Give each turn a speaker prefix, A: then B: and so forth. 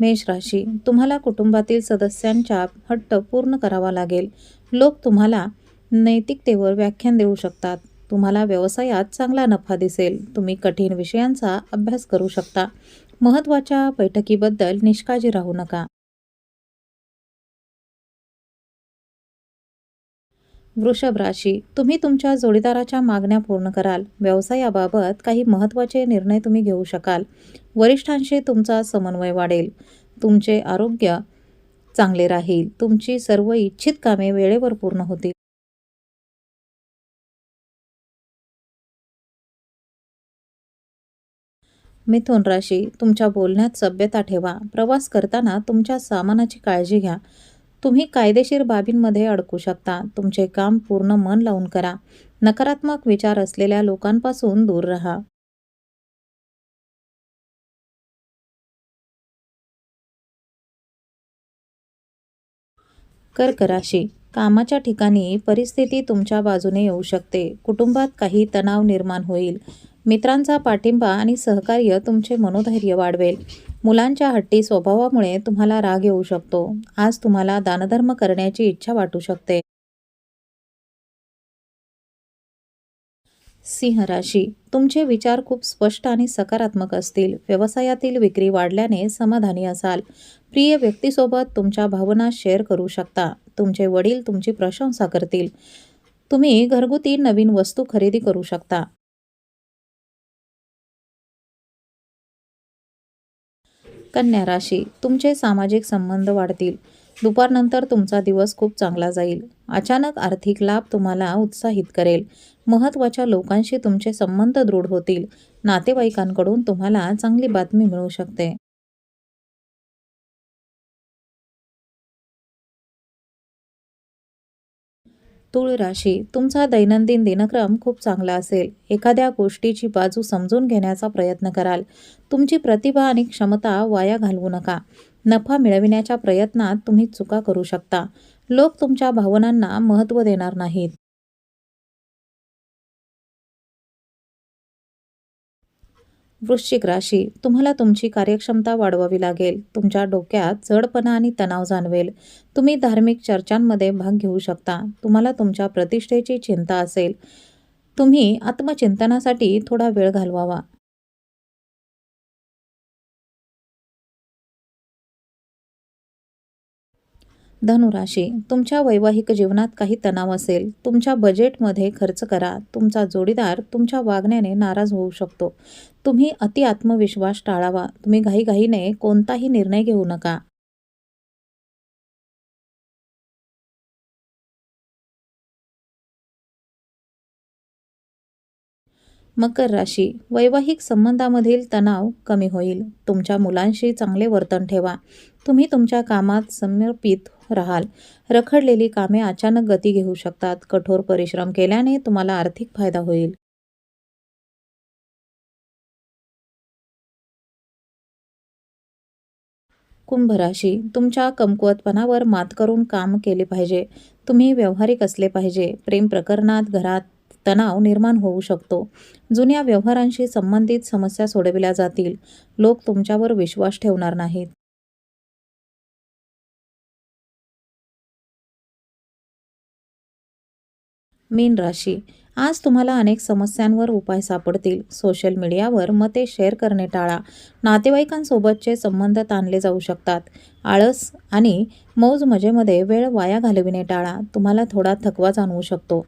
A: मेष राशी तुम्हाला कुटुंबातील सदस्यांच्या हट्ट पूर्ण करावा लागेल. लोक तुम्हाला नैतिकतेवर व्याख्यान देऊ शकतात. तुम्हाला व्यवसायात चांगला नफा दिसेल. तुम्ही कठीण विषयांचा अभ्यास करू शकता. महत्त्वाच्या बैठकीबद्दल निष्काळजी राहू नका. वृषभ राशी तुम्ही तुमच्या जोडीदाराच्या मागण्या पूर्ण कराल. व्यवसायाबाबत काही महत्त्वाचे निर्णय तुम्ही घेऊ शकाल. वरिष्ठांशी तुमचा समन्वय वाढेल. तुमचे आरोग्य चांगले राहील. तुमची सर्व इच्छित कामे वेळेवर पूर्ण होतील. मिथुन राशी तुमच्या बोलण्यात सभ्यता ठेवा. प्रवास करताना तुमच्या सामानाची काळजी घ्या. तुम्ही कायदेशीर बाबींमध्ये अडकू शकता. तुमचे काम पूर्ण मन लावून करा. नकारात्मक विचार असलेल्या लोकांपासून दूर राहा. कर्क राशी कामाच्या ठिकाणी परिस्थिती तुमच्या बाजूने येऊ शकते. कुटुंबात काही तणाव निर्माण होईल. मित्रांचा पाठिंबा आणि सहकार्य तुमचे मनोधैर्य वाढवेल. मुलांच्या हट्टी स्वभावामुळे तुम्हाला राग येऊ शकतो. आज तुम्हाला दानधर्म करण्याची इच्छा वाटू शकते. सिंह राशी. तुमचे विचार खूप स्पष्ट आणि सकारात्मक असतील. व्यवसायातील विक्री वाढल्याने समाधानी असाल. प्रिय व्यक्तीसोबत तुमच्या भावना शेअर करू शकता. तुमचे वडील तुमची प्रशंसा करतील. तुम्ही घरगुती नवीन वस्तू खरेदी करू शकता. कन्या राशी तुमचे सामाजिक संबंध वाढतील. दुपारनंतर तुमचा दिवस खूप चांगला जाईल. अचानक आर्थिक लाभ तुम्हाला उत्साहित करेल. महत्त्वाच्या लोकांशी तुमचे संबंध दृढ होतील. नातेवाईकांकडून तुम्हाला चांगली बातमी मिळू शकते. तुळ राशी तुमचा दैनंदिन दिनक्रम खूप चांगला असेल. एखाद्या गोष्टीची बाजू समजून घेण्याचा प्रयत्न कराल. तुमची प्रतिभा आणि क्षमता वाया घालवू नका. नफा मिळविण्याच्या प्रयत्नात तुम्ही चुका करू शकता. लोक तुमच्या भावनांना महत्त्व देणार नाहीत. वृश्चिक राशी तुम्हाला तुमची कार्यक्षमता वाढवावी लागेल. तुमच्या डोक्यात जडपणा आणि तणाव जाणवेल. तुम्ही धार्मिक चर्चांमध्ये भाग घेऊ शकता. तुम्हाला तुमच्या प्रतिष्ठेची चिंता असेल. तुम्ही आत्मचिंतनासाठी थोडा वेळ घालवावा. धनुराशी तुमच्या वैवाहिक जीवनात काही तणाव असेल तुमच्या बजेटमध्ये खर्च करा तुमचा जोडीदार तुमच्या वागण्याने नाराज होऊ शकतो. तुम्ही अति आत्मविश्वास टाळावा तुम्ही घाईघाईने कोणताही निर्णय घेऊ नका. मकर राशी वैवाहिक संबंधामधील तणाव कमी होईल. तुमच्या मुलांशी चांगले वर्तन ठेवा. तुम्ही तुमच्या कामात समर्पित राहाल. रखडलेली कामे अचानक गती घेऊ शकतात. कठोर परिश्रम केल्याने तुम्हाला आर्थिक फायदा होईल. कुंभ राशी तुमच्या कमकुवतपणावर मात करून काम केले पाहिजे. तुम्ही व्यावहारिक असले पाहिजे. प्रेम प्रकरणात घरात तणाव निर्माण होऊ शकतो. जुन्या व्यवहारांशी संबंधित समस्या सोडविल्या जातील. लोक तुमच्यावर विश्वास ठेवणार नाहीत. मीन राशी. आज तुम्हाला अनेक समस्यांवर उपाय सापडतील. सोशल मीडियावर मते शेअर करणे टाळा. नातेवाईकांसोबतचे संबंध ताणले जाऊ शकतात. आळस आणि मौज मजेमध्ये वेळ वाया घालविणे टाळा. तुम्हाला थोडा थकवा जाणवू शकतो.